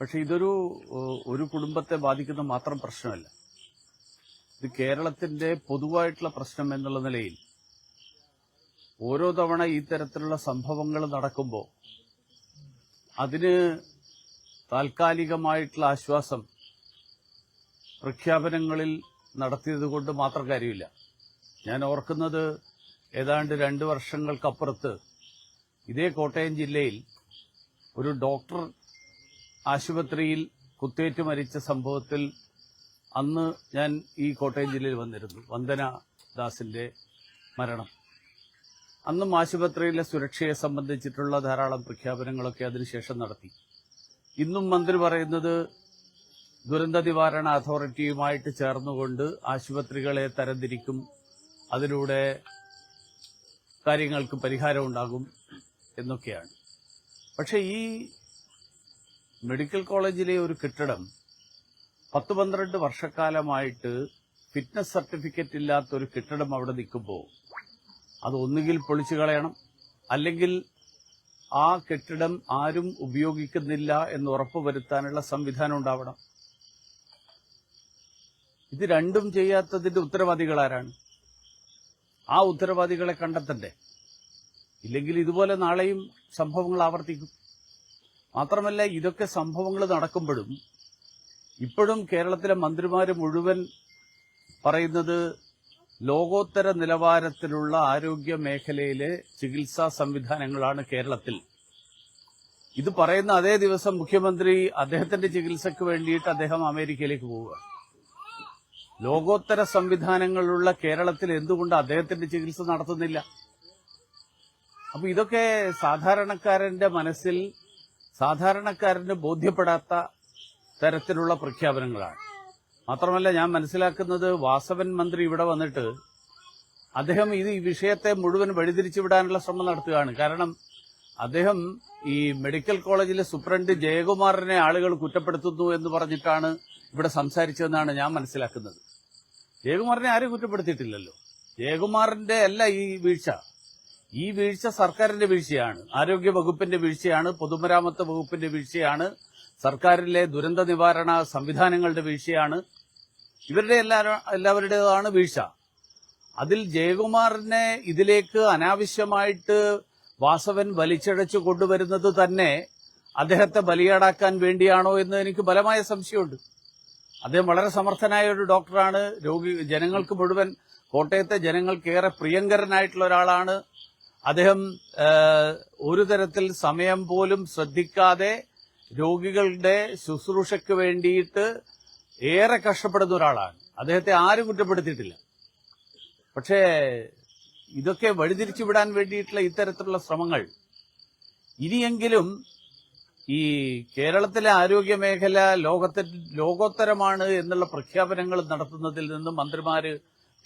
പക്ഷെ ഇതൊരു ഒരു കുടുംബത്തെ ബാധിക്കുന്ന മാത്രം പ്രശ്നമല്ല. ഇത് കേരളത്തിന്റെ പൊതുവായിട്ടുള്ള പ്രശ്നം എന്നുള്ള നിലയിൽ ഓരോ തവണ ഈ തരത്തിലുള്ള സംഭവങ്ങൾ നടക്കുമ്പോൾ അതിന് താൽക്കാലികമായിട്ടുള്ള ആശ്വാസം പ്രഖ്യാപനങ്ങളിൽ നടത്തിയത് കൊണ്ട് മാത്രം കാര്യമില്ല. ഞാൻ ഓർക്കുന്നത് ഏതാണ്ട് രണ്ട് വർഷങ്ങൾക്കപ്പുറത്ത് ഇതേ കോട്ടയം ജില്ലയിൽ ഒരു ഡോക്ടർ ആശുപത്രിയിൽ കുത്തേറ്റ് മരിച്ച സംഭവത്തിൽ അന്ന് ഞാൻ ഈ കോട്ടയം ജില്ലയിൽ വന്നിരുന്നു വന്ദന ദാസിന്റെ മരണം. അന്നും ആശുപത്രിയിലെ സുരക്ഷയെ സംബന്ധിച്ചിട്ടുള്ള ധാരാളം പ്രഖ്യാപനങ്ങളൊക്കെ അതിനുശേഷം നടത്തി. ഇന്നും മന്ത്രി പറയുന്നത് ദുരന്ത നിവാരണ അതോറിറ്റിയുമായിട്ട് ചേർന്നുകൊണ്ട് ആശുപത്രികളെ തരംതിരിക്കും അതിലൂടെ കാര്യങ്ങൾക്ക് പരിഹാരമുണ്ടാകും എന്നൊക്കെയാണ്. പക്ഷേ ഈ മെഡിക്കൽ കോളേജിലെ ഒരു കെട്ടിടം പത്ത് പന്ത്രണ്ട് വർഷക്കാലമായിട്ട് ഫിറ്റ്നസ് സർട്ടിഫിക്കറ്റ് ഇല്ലാത്ത ഒരു കെട്ടിടം അവിടെ നിൽക്കുമ്പോൾ അത് ഒന്നുകിൽ പൊളിച്ചു കളയണം അല്ലെങ്കിൽ ആ കെട്ടിടം ആരും ഉപയോഗിക്കുന്നില്ല എന്ന് ഉറപ്പുവരുത്താനുള്ള സംവിധാനം ഉണ്ടാവണം. ഇത് രണ്ടും ചെയ്യാത്തതിന്റെ ഉത്തരവാദികൾ ആരാണ്? ആ ഉത്തരവാദികളെ കണ്ടെത്തണ്ടേ? ഇല്ലെങ്കിൽ ഇതുപോലെ നാളെയും സംഭവങ്ങൾ ആവർത്തിക്കും. മാത്രമല്ല ഇതൊക്കെ സംഭവങ്ങൾ നടക്കുമ്പോഴും ഇപ്പോഴും കേരളത്തിലെ മന്ത്രിമാർ മുഴുവൻ പറയുന്നത് ലോകോത്തര നിലവാരത്തിലുള്ള ആരോഗ്യ മേഖലയിലെ ചികിത്സാ സംവിധാനങ്ങളാണ് കേരളത്തിൽ. ഇത് പറയുന്ന അതേ ദിവസം മുഖ്യമന്ത്രി അദ്ദേഹത്തിന്റെ ചികിത്സയ്ക്ക് വേണ്ടിയിട്ട് അദ്ദേഹം അമേരിക്കയിലേക്ക് പോവുക. ലോകോത്തര സംവിധാനങ്ങളുള്ള കേരളത്തിൽ എന്തുകൊണ്ട് അദ്ദേഹത്തിന്റെ ചികിത്സ നടത്തുന്നില്ല? അപ്പൊ ഇതൊക്കെ സാധാരണക്കാരന്റെ മനസ്സിൽ സാധാരണക്കാരന് ബോധ്യപ്പെടാത്ത തരത്തിലുള്ള പ്രഖ്യാപനങ്ങളാണ്. മാത്രമല്ല ഞാൻ മനസ്സിലാക്കുന്നത് വാസവൻ മന്ത്രി ഇവിടെ വന്നിട്ട് അദ്ദേഹം ഇത് ഈ വിഷയത്തെ മുഴുവൻ വഴിതിരിച്ചു വിടാനുള്ള ശ്രമം നടത്തുകയാണ്. കാരണം അദ്ദേഹം ഈ മെഡിക്കൽ കോളേജിലെ സൂപ്രണ്ട് ജയകുമാറിനെ ആളുകൾ കുറ്റപ്പെടുത്തുന്നു എന്ന് പറഞ്ഞിട്ടാണ് ഇവിടെ സംസാരിച്ചതെന്നാണ് ഞാൻ മനസ്സിലാക്കുന്നത്. ജയകുമാറിനെ ആരും കുറ്റപ്പെടുത്തിയിട്ടില്ലല്ലോ. ജയകുമാറിന്റെ അല്ല ഈ വീഴ്ച. ഈ വീഴ്ച സർക്കാരിന്റെ വീഴ്ചയാണ്. ആരോഗ്യ വകുപ്പിന്റെ വീഴ്ചയാണ് പൊതുമരാമത്ത് വകുപ്പിന്റെ വീഴ്ചയാണ് സർക്കാരിലെ ദുരന്ത നിവാരണ സംവിധാനങ്ങളുടെ വീഴ്ചയാണ്. ഇവരുടെ എല്ലാ എല്ലാവരുടേതാണ് വീഴ്ച. അതിൽ ജയകുമാറിനെ ഇതിലേക്ക് അനാവശ്യമായിട്ട് വാസവൻ വലിച്ചഴച്ചു കൊണ്ടുവരുന്നത് തന്നെ അദ്ദേഹത്തെ ബലിയാടാക്കാൻ വേണ്ടിയാണോ എന്ന് എനിക്ക് ബലമായ സംശയമുണ്ട്. അദ്ദേഹം വളരെ സമർത്ഥനായ ഒരു ഡോക്ടറാണ്. രോഗി ജനങ്ങൾക്ക് മുഴുവൻ കോട്ടയത്തെ ജനങ്ങൾക്ക് ഏറെ പ്രിയങ്കരനായിട്ടുള്ള ഒരാളാണ്. അദ്ദേഹം ഒരു തരത്തിൽ സമയം പോലും ശ്രദ്ധിക്കാതെ രോഗികളുടെ ശുശ്രൂഷയ്ക്ക് വേണ്ടിയിട്ട് ഏറെ കഷ്ടപ്പെടുന്ന ഒരാളാണ്. അദ്ദേഹത്തെ ആരും കുറ്റപ്പെടുത്തിയിട്ടില്ല. പക്ഷേ ഇതൊക്കെ വഴിതിരിച്ചു വിടാൻ വേണ്ടിയിട്ടുള്ള ഇത്തരത്തിലുള്ള ശ്രമങ്ങൾ ഇനിയെങ്കിലും ഈ കേരളത്തിലെ ആരോഗ്യ മേഖല ലോകത്തിൽ ലോകോത്തരമാണ് എന്നുള്ള പ്രഖ്യാപനങ്ങൾ നടത്തുന്നതിൽ നിന്നും മന്ത്രിമാര്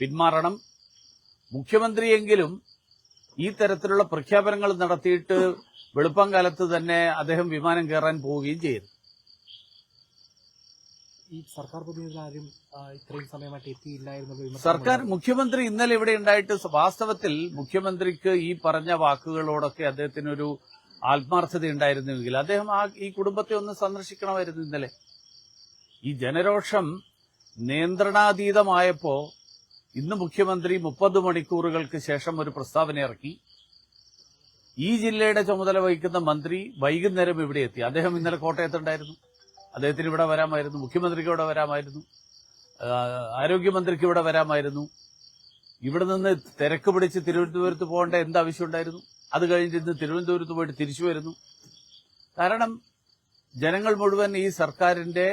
പിന്മാറണം. മുഖ്യമന്ത്രിയെങ്കിലും ഈ തരത്തിലുള്ള പ്രഖ്യാപനങ്ങൾ നടത്തിയിട്ട് വെളുപ്പം കാലത്ത് തന്നെ അദ്ദേഹം വിമാനം കയറാൻ പോവുകയും ചെയ്തു. ഈ സർക്കാർ ഇത്രയും സമയമായിട്ട് എത്തിയില്ലായിരുന്നു സർക്കാർ മുഖ്യമന്ത്രി ഇന്നലെ ഇവിടെ ഉണ്ടായിട്ട് വാസ്തവത്തിൽ മുഖ്യമന്ത്രിക്ക് ഈ പറഞ്ഞ വാക്കുകളോടൊക്കെ അദ്ദേഹത്തിനൊരു ആത്മാർത്ഥത ഉണ്ടായിരുന്നുവെങ്കിൽ അദ്ദേഹം ആ ഈ കുടുംബത്തെ ഒന്ന് സന്ദർശിക്കണമായിരുന്നു ഇന്നലെ. ഈ ജനരോഷം നിയന്ത്രണാതീതമായപ്പോ ഇന്ന് മുഖ്യമന്ത്രി മുപ്പത് മണിക്കൂറുകൾക്ക് ശേഷം ഒരു പ്രസ്താവന ഇറക്കി. ഈ ജില്ലയുടെ ചുമതല വഹിക്കുന്ന മന്ത്രി വൈകുന്നേരം ഇവിടെ എത്തി. അദ്ദേഹം ഇന്നലെ കോട്ടയത്തുണ്ടായിരുന്നു. അദ്ദേഹത്തിന് ഇവിടെ വരാമായിരുന്നു. മുഖ്യമന്ത്രിക്ക് ഇവിടെ വരാമായിരുന്നു. ആരോഗ്യമന്ത്രിക്ക് ഇവിടെ വരാമായിരുന്നു. ഇവിടെ നിന്ന് തിരക്ക് പിടിച്ച് തിരുവനന്തപുരത്ത് പോകേണ്ട എന്ത് ആവശ്യമുണ്ടായിരുന്നു? അത് കഴിഞ്ഞ് ഇന്ന് തിരുവനന്തപുരത്ത് പോയിട്ട് തിരിച്ചു വരുന്നു. കാരണം ജനങ്ങൾ മുഴുവൻ ഈ സർക്കാരിന്റെ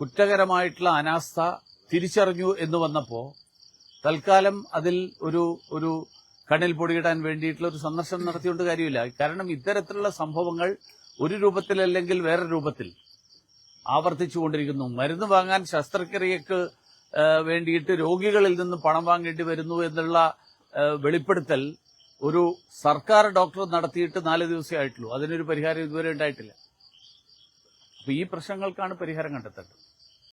കുറ്റകരമായിട്ടുള്ള അനാസ്ഥ തിരിച്ചറിഞ്ഞു എന്ന് വന്നപ്പോ തൽക്കാലം അതിൽ ഒരു ഒരു കണ്ണിൽ പൊടിയിടാൻ വേണ്ടിയിട്ടുള്ള ഒരു സന്ദർശനം നടത്തിയോണ്ട് കാര്യമില്ല. കാരണം ഇത്തരത്തിലുള്ള സംഭവങ്ങൾ ഒരു രൂപത്തിലല്ലെങ്കിൽ വേറെ രൂപത്തിൽ ആവർത്തിച്ചുകൊണ്ടിരിക്കുന്നു മരുന്ന് വാങ്ങാൻ ശസ്ത്രക്രിയക്ക് വേണ്ടിയിട്ട് രോഗികളിൽ നിന്ന് പണം വാങ്ങേണ്ടി വരുന്നു എന്നുള്ള വെളിപ്പെടുത്തൽ ഒരു സർക്കാർ ഡോക്ടർ നടത്തിയിട്ട് നാല് ദിവസമേ ആയിട്ടുള്ളൂ. അതിനൊരു പരിഹാരം ഇതുവരെ ഉണ്ടായിട്ടില്ല. അപ്പൊ ഈ പ്രശ്നങ്ങൾക്കാണ് പരിഹാരം കണ്ടെത്തേണ്ടത്.